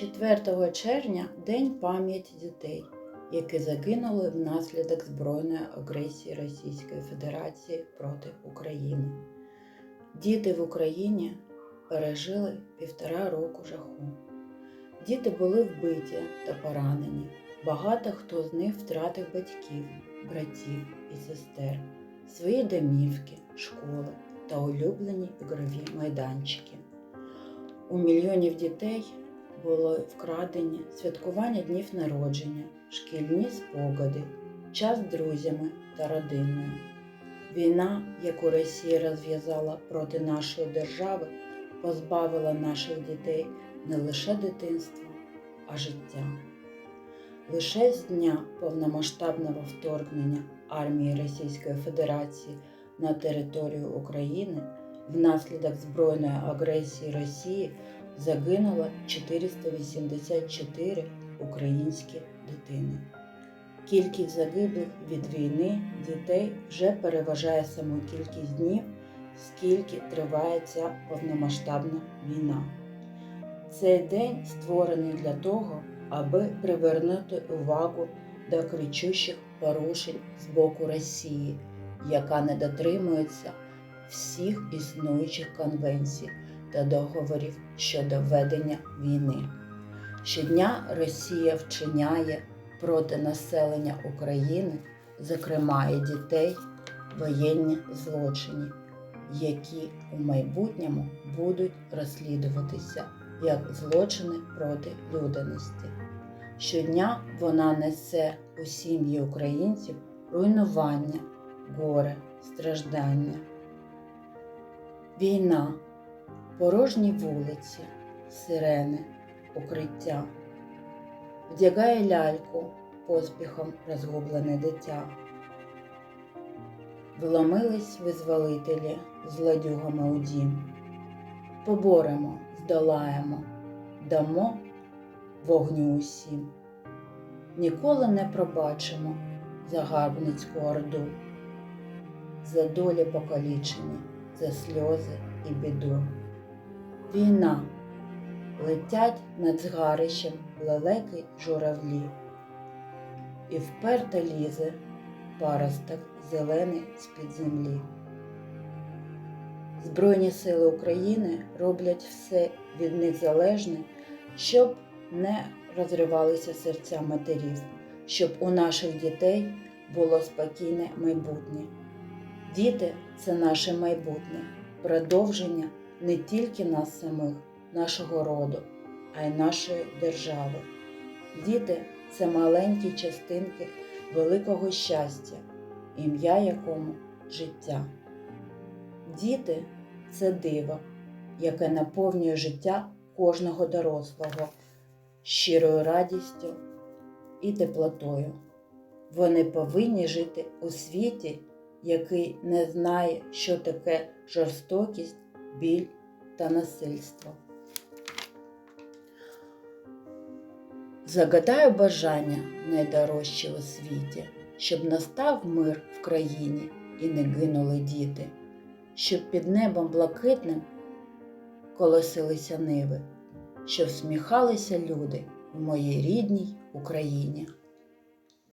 4 червня День пам'яті дітей, які загинули внаслідок збройної агресії Російської Федерації проти України. Діти в Україні пережили півтора року жаху. Діти були вбиті та поранені. Багато хто з них втратив батьків, братів і сестер, свої домівки, школи та улюблені ігрові майданчики. У мільйонів дітей було вкрадені святкування днів народження, шкільні спогади, час з друзями та родиною. Війна, яку Росія розв'язала проти нашої держави, позбавила наших дітей не лише дитинства, а життя. Лише з дня повномасштабного вторгнення армії Російської Федерації на територію України внаслідок збройної агресії Росії загинуло 484 українські дитини. Кількість загиблих від війни дітей вже переважає саму кількість днів, скільки триває ця повномасштабна війна. Цей день створений для того, аби привернути увагу до кричущих порушень з боку Росії, яка не дотримується всіх існуючих конвенцій та договорів щодо ведення війни. Щодня Росія вчиняє проти населення України, зокрема і дітей, воєнні злочини, які у майбутньому будуть розслідуватися як злочини проти людяності. Щодня вона несе у сім'ї українців руйнування, горе, страждання. Війна, порожні вулиці, сирени, укриття, вдягає ляльку поспіхом розгублене дитя. Вломились визволителі злодюгами у дім. Поборемо, здолаємо, дамо вогню усім. Ніколи не пробачимо загарбницьку орду, за долі покалічені, за сльози і біду. Війна летять над згарищем лелеки журавлі, і вперто лізе паросток зелений з-під землі. Збройні сили України роблять все від них залежне, щоб не розривалися серця матерів, щоб у наших дітей було спокійне майбутнє. Діти це наше майбутнє, продовження не тільки нас самих, нашого роду, а й нашої держави. Діти це маленькі частинки великого щастя, ім'я якому життя. Діти це диво, яке наповнює життя кожного дорослого щирою радістю і теплотою. Вони повинні жити у світі, який не знає, що таке жорстокість, біль та насильство. Загадаю бажання найдорожче у світі, щоб настав мир в країні і не гинули діти, щоб під небом блакитним колосилися ниви, щоб всміхалися люди в моїй рідній Україні.